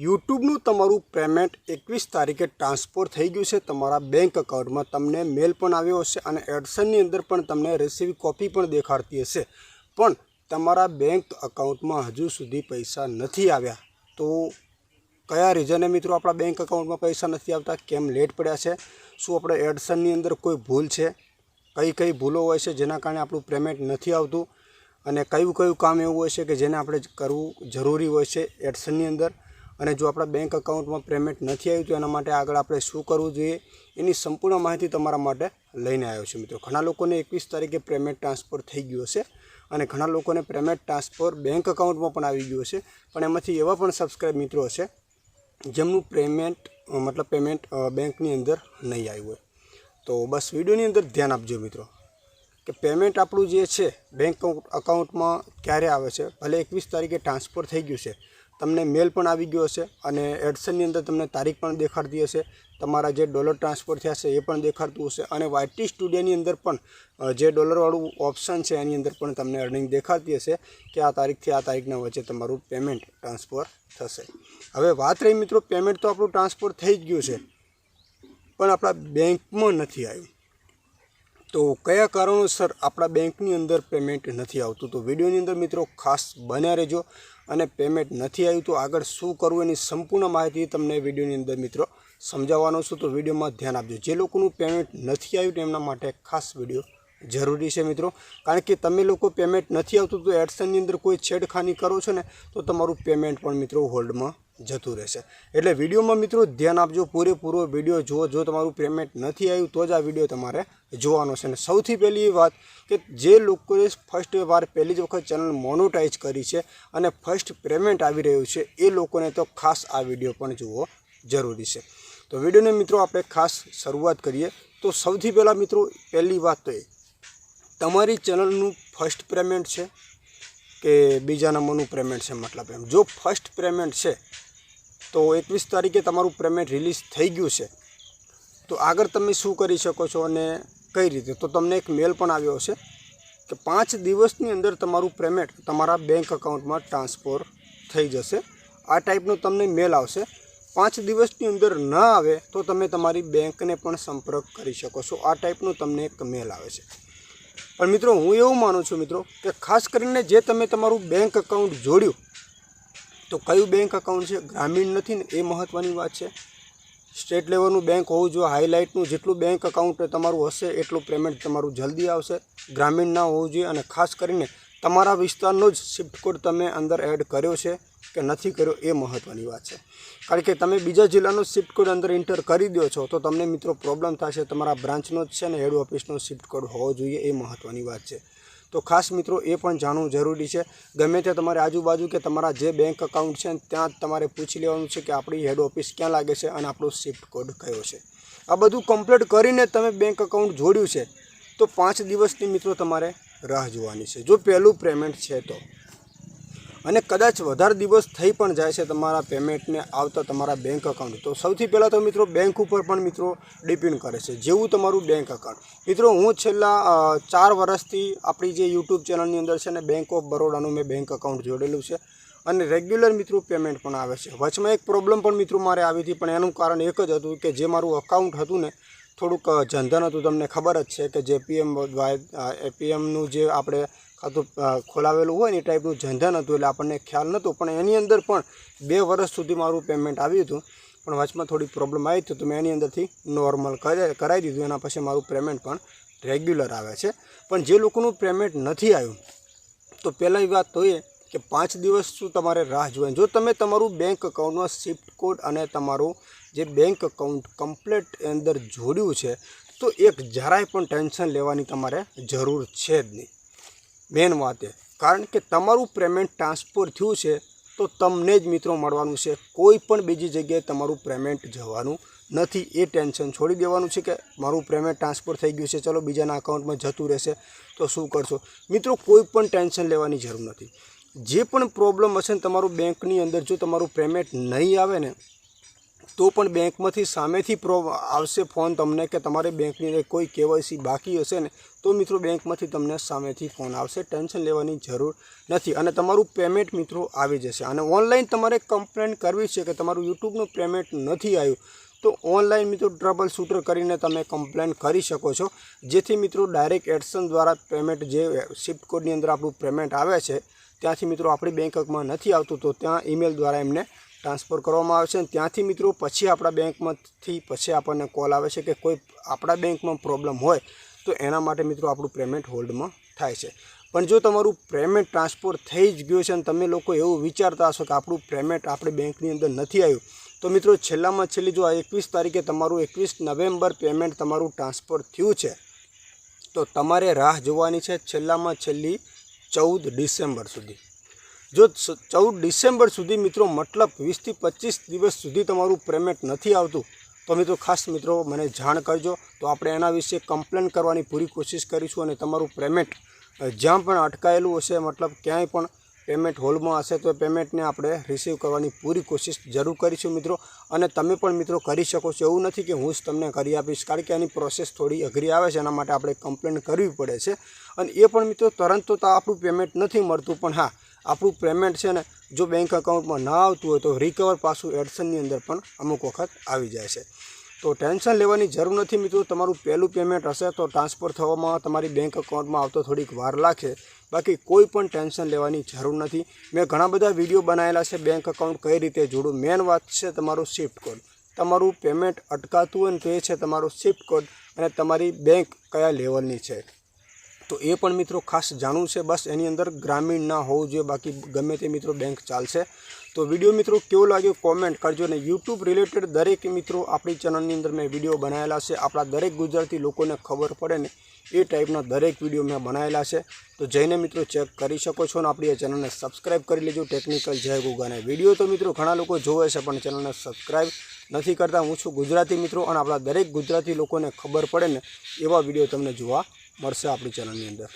યુટ્યુબનું તમારું પેમેન્ટ એકવીસ તારીખે ટ્રાન્સફર થઈ ગયું છે. તમારા બેંક અકાઉન્ટમાં તમને મેલ પણ આવ્યો હશે અને એડસનની અંદર પણ તમને રિસીવ કોપી પણ દેખાડતી હશે. પણ તમારા બેંક અકાઉન્ટમાં હજુ સુધી પૈસા નથી આવ્યા. તો કયા રીઝને મિત્રો આપણા બેંક અકાઉન્ટમાં પૈસા નથી આવતા? કેમ લેટ પડ્યા છે? શું આપણે એડસનની અંદર કોઈ ભૂલ છે? કઈ કઈ ભૂલો હોય છે જેના કારણે આપણું પેમેન્ટ નથી આવતું? અને કયું કયું કામ એવું હોય છે કે જેને આપણે કરવું જરૂરી હોય છે એડસનની અંદર? અને જો આપણા બેંક અકાઉન્ટમાં પેમેન્ટ નથી આવ્યું તો એના માટે આગળ આપણે શું કરવું જોઈએ, એની સંપૂર્ણ માહિતી તમારા માટે લઈને આવ્યો છું મિત્રો. ઘણા લોકોને એકવીસ તારીખે પેમેન્ટ ટ્રાન્સફર થઈ ગયું હશે અને ઘણા લોકોને પેમેન્ટ ટ્રાન્સફર બેંક અકાઉન્ટમાં પણ આવી ગયું હશે. પણ એમાંથી એવા પણ સબસ્ક્રાઇબ મિત્રો હશે, જેમનું પેમેન્ટ મતલબ પેમેન્ટ બેંકની અંદર નહીં આવ્યું હોય. તો બસ વિડીયોની અંદર ધ્યાન આપજો મિત્રો, કે પેમેન્ટ આપણું જે છે બેંક અકાઉન્ટમાં ક્યારે આવે છે? ભલે એકવીસ તારીખે ટ્રાન્સફર થઈ ગયું છે તમને મેલ પણ આવી ગયો હશે અને એડસનની અંદર તમને તારીખ પણ દેખાડતી હશે. તમારા જે ડોલર ટ્રાન્સફર થયા છે એ પણ દેખાડતું હશે અને વાયટી સ્ટુડિયોની અંદર પણ જે ડોલરવાળું ઓપ્શન છે એની અંદર પણ તમને અર્નિંગ દેખાડતી હશે કે આ તારીખથી આ તારીખના વચ્ચે તમારું પેમેન્ટ ટ્રાન્સફર થશે. હવે વાત રહી મિત્રો પેમેન્ટ તો આપણું ટ્રાન્સફર થઈ જ ગયું છે, પણ આપણા બેંકમાં નથી આવ્યું. તો કયા કારણોસર આપણા બેંકની અંદર પેમેન્ટ નથી આવતું? તો વિડીયોની અંદર મિત્રો ખાસ બન્યા રહેજો. અને પેમેન્ટ નથી આવ્યું તો આગળ શું કરવું એની સંપૂર્ણ માહિતી તમને વિડીયોની અંદર મિત્રો સમજાવવાનો છું. તો વિડીયોમાં ધ્યાન આપજો. જે લોકોનું પેમેન્ટ નથી આવ્યું તેમના માટે ખાસ વીડિયો જરૂરી છે મિત્રો. કારણ કે તમે લોકો પેમેન્ટ નથી આવતું તો એડસનની અંદર કોઈ છેડખાની કરો છો ને, તો તમારું પેમેન્ટ પણ મિત્રો હોલ્ડમાં જતું રહેશે. એટલે વિડીયોમાં મિત્રો ધ્યાન આપજો, પૂરેપૂરો વીડિયો જુઓ. જો તમારું પેમેન્ટ નથી આવ્યું તો જ આ વીડિયો તમારે જોવાનો છે. અને સૌથી પહેલી વાત કે જે લોકોએ ફર્સ્ટ વાર પહેલી જ વખત ચેનલ મોનોટાઈઝ કરી છે અને ફર્સ્ટ પેમેન્ટ આવી રહ્યું છે, એ લોકોને તો ખાસ આ વીડિયો પણ જોવો જરૂરી છે. તો વિડીયોને મિત્રો આપણે ખાસ શરૂઆત કરીએ. તો સૌથી પહેલાં મિત્રો પહેલી વાત તો એ તમારી ચેનલનું ફર્સ્ટ પેમેન્ટ છે કે બીજા નંબરનું પેમેન્ટ છે મતલબ એમ? જો ફર્સ્ટ પેમેન્ટ છે, તો એકવીસ તારીખે તમારું પેમેન્ટ રિલીઝ થઈ ગયું છે. તો આગળ તમે શું કરી શકો છો અને કઈ રીતે? તો તમને એક મેલ પણ આવ્યો હશે કે પાંચ દિવસની અંદર તમારું પેમેન્ટ તમારા બેંક અકાઉન્ટમાં ટ્રાન્સફર થઈ જશે. આ ટાઈપનો તમને મેલ આવશે. પાંચ દિવસની અંદર ન આવે તો તમે તમારી બેંકને પણ સંપર્ક કરી શકો છો. આ ટાઈપનો તમને એક મેલ આવે છે. પણ મિત્રો, હું એવું માનું છું મિત્રો કે ખાસ કરીને જે તમે તમારું બેંક અકાઉન્ટ જોડ્યું, તો કયું બેંક અકાઉન્ટ છે? ગ્રામીણ નથી ને, એ મહત્ત્વની વાત છે. સ્ટેટ લેવલનું બેંક હોવું જોઈએ હાઈલાઇટનું જેટલું બેંક અકાઉન્ટ તમારું હશે, એટલું પેમેન્ટ તમારું જલ્દી આવશે. ગ્રામીણ ના હોવું જોઈએ અને ખાસ કરીને તમારા વિસ્તારનો જ શિફ્ટ કોડ તમે અંદર એડ કર્યો છે કે નથી કર્યો એ મહત્ત્વની વાત છે. કારણ કે તમે બીજા જિલ્લાનો શિફ્ટ કોડ અંદર એન્ટર કરી દો છો, તો તમને મિત્રો પ્રોબ્લેમ થશે, તમારા બ્રાન્ચનો જ છે ને હેડ ઓફિસનો શિફ્ટ કોડ હોવો જોઈએ એ મહત્ત્વની વાત છે. તો ખાસ મિત્રો એ પણ જાણવું જરૂરી છે. ગમે તે તમારી આજુબાજુ કે તમારા જે બેંક અકાઉન્ટ છે ત્યાં તમારે પૂછી લેવાનું છે કે આપણી હેડ ઓફિસ ક્યાં લાગે છે અને આપણો શિફ્ટ કોડ કયો છે. આ બધું કમ્પ્લીટ કરીને તમે બેંક અકાઉન્ટ જોડ્યું છે, તો પાંચ દિવસની મિત્રો તમારે રાહ જોવાની છે. જો પહેલું પેમેન્ટ છે તો. અને કદાચ વધારે દિવસ થઈ પણ જાય છે તમારા પેમેન્ટને આવતા તમારા બેંક અકાઉન્ટ તો સૌથી પહેલાં તો મિત્રો બેંક ઉપર પણ મિત્રો ડિપેન્ડ કરે છે. જેવું તમારું બેંક અકાઉન્ટ મિત્રો હું છેલ્લા ચાર વર્ષથી આપણી જે યુટ્યુબ ચેનલની અંદર છે ને બેંક ઓફ બરોડાનું મેં બેંક અકાઉન્ટ જોડેલું છે. અને રેગ્યુલર મિત્રો પેમેન્ટ પણ આવે છે. વચમાં એક પ્રોબ્લેમ પણ મિત્રો મારે આવી હતી, પણ એનું કારણ એક જ હતું કે જે મારું અકાઉન્ટ હતું ને થોડુંક જનધન હતું, તમને ખબર જ છે કે જે પીએમ એપીએમનું પીએમનું જે આપણે ખાતું ખોલાવેલું હોય ને એ ટાઈપનું જનધન હતું એટલે આપણને ખ્યાલ નહોતો. પણ એની અંદર પણ બે વર્ષ સુધી મારું પેમેન્ટ આવ્યું હતું. પણ વચમાં થોડી પ્રોબ્લેમ આવી હતી તો મેં એની અંદરથી નોર્મલ કરાવી દીધું. એના પછી મારું પેમેન્ટ પણ રેગ્યુલર આવે છે. પણ જે લોકોનું પેમેન્ટ નથી આવ્યું, તો પહેલાંની વાત તો એ કે પાંચ દિવસ શું તમારે રાહ જોવાની? જો તમે તમારું બેંક અકાઉન્ટમાં શિફ્ટ કોડ અને તમારું જે બેંક અકાઉન્ટ કમ્પ્લેટ અંદર જોડ્યું છે, તો એક જરાય પણ ટેન્શન લેવાની તમારે જરૂર છે જ નહીં. મેન વાત એ. કારણ કે તમારું પેમેન્ટ ટ્રાન્સફર થયું છે, તો તમને જ મિત્રો મળવાનું છે. કોઈ પણ બીજી જગ્યાએ તમારું પેમેન્ટ જવાનું નથી. એ ટેન્શન છોડી દેવાનું છે કે મારું પેમેન્ટ ટ્રાન્સફર થઈ ગયું છે. ચલો બીજાના અકાઉન્ટમાં જતું રહેશે, તો શું કરશો? મિત્રો કોઈ પણ ટેન્શન લેવાની જરૂર નથી. જે પણ પ્રોબ્લેમ હશે ને તમારું બેંકની અંદર જો તમારું પેમેન્ટ નહીં આવે ને, તો પણ બેંકમાંથી સામેથી પ્રો આવશે ફોન તમને કે તમારે બેંકની અંદર કોઈ કેવાયસી બાકી હશે ને, તો મિત્રો બેંકમાંથી તમને સામેથી ફોન આવશે. ટેન્શન લેવાની જરૂર નથી. અને તમારું પેમેન્ટ મિત્રો આવી જશે. અને ઓનલાઈન તમારે કમ્પ્લેન કરવી છે કે તમારું યુટ્યુબનું પેમેન્ટ નથી આવ્યું. તો ઓનલાઈન મિત્રો ટ્રબલ શૂટર કરીને તમે કમ્પ્લેન કરી શકો છો. જેથી મિત્રો ડાયરેક્ટ એડસન દ્વારા પેમેન્ટ જે શિફ્ટ કોડની અંદર આપણું પેમેન્ટ આવે છે, ત્યાંથી મિત્રો આપણી બેંકમાં નથી આવતું, તો ત્યાં ઈમેલ દ્વારા એમને ટ્રાન્સફર કરવામાં આવે છે. અને ત્યાંથી મિત્રો પછી આપણા બેંકમાંથી પછી આપણને કોલ આવે છે કે કોઈ આપણા બેંકમાં પ્રોબ્લેમ હોય, તો એના માટે મિત્રો આપણું પેમેન્ટ હોલ્ડમાં થાય છે. પણ જો તમારું પેમેન્ટ ટ્રાન્સફર થઈ જ ગયું છે અને તમે લોકો એવું વિચારતા હશો કે આપણું પેમેન્ટ આપણે બેંકની અંદર નથી આવ્યું તો મિત્રો, છેલ્લામાં છેલ્લી જો આ એકવીસ તારીખે તમારું એકવીસ નવેમ્બર પેમેન્ટ તમારું ટ્રાન્સફર થયું છે, તો તમારે રાહ જોવાની છે છેલ્લામાં છેલ્લી ચૌદ ડિસેમ્બર સુધી. જો ચૌદ ડિસેમ્બર સુધી મિત્રો, મતલબ વીસથી પચીસ દિવસ સુધી તમારું પેમેન્ટ નથી આવતું, તો મિત્રો ખાસ મિત્રો મને જાણ કરજો. તો આપણે એના વિશે કમ્પ્લેન કરવાની પૂરી કોશિશ કરીશું અને તમારું પેમેન્ટ જ્યાં પણ અટકાયેલું હશે, મતલબ ક્યાંય પણ પેમેન્ટ હોલમાં હશે તો પેમેન્ટને આપણે રિસીવ કરવાની પૂરી કોશિશ જરૂર કરીશું મિત્રો. અને તમે પણ મિત્રો કરી શકો છો. એવું નથી કે હું જ તમને કરી આપીશ. કારણ કે આની પ્રોસેસ થોડી અઘરી આવે છે. એના માટે આપણે કમ્પ્લેન કરવી પડે છે. અને એ પણ મિત્રો તરત તો આપણું પેમેન્ટ નથી મળતું. પણ હા, આપણું પેમેન્ટ છે ને, જો બેંક એકાઉન્ટમાં ના આવતું હોય તો રિકવર પાછું એડસનની અંદર પણ અમુક વખત આવી જાય છે. તો ટેન્શન લેવાની જરૂર નથી મિત્રો. તમારું પહેલું પેમેન્ટ હશે તો ટ્રાન્સફર થવામાં, તમારી બેંક અકાઉન્ટમાં આવતો થોડીક વાર લાગશે બાકી કોઈ પણ ટેન્શન લેવાની જરૂર નથી. મેં ઘણા બધા વીડિયો બનાવેલા છે બેંક અકાઉન્ટ કઈ રીતે જોડું. મેન વાત છે તમારો શિફ્ટ કોડ તમારું પેમેન્ટ અટકાતું હોય ને તો એ છે તમારો શિફ્ટ કોડ અને તમારી બેંક કયા લેવલની છે. તો એ પણ મિત્રો ખાસ જાણવું છે. બસ એની અંદર ગ્રામીણ ના હોવું જોઈએ, બાકી ગમે તે મિત્રો બેંક ચાલશે. તો વીડિયો મિત્રો કેવો લાગ્યો કોમેન્ટ કરજો અને યુટ્યુબ રિલેટેડ દરેક મિત્રો આપણી ચેનલની અંદર મેં વીડિયો બનાવેલા છે. આપણા દરેક ગુજરાતી લોકોને ખબર પડે ને એ ટાઈપના દરેક વીડિયો મેં બનાવેલા છે. તો જઈને મિત્રો ચેક કરી શકો છો અને આપણી આ ચેનલને સબસ્ક્રાઈબ કરી લેજો. ટેકનિકલ જય ગુગાને વીડિયો તો મિત્રો ઘણા લોકો જોવે છે, પણ ચેનલને સબસ્ક્રાઈબ નથી કરતા. હું છું ગુજરાતી મિત્રો અને આપણા દરેક ગુજરાતી લોકોને ખબર પડે ને એવા વીડિયો તમને જોવા મળશે આપણી ચેનલની અંદર.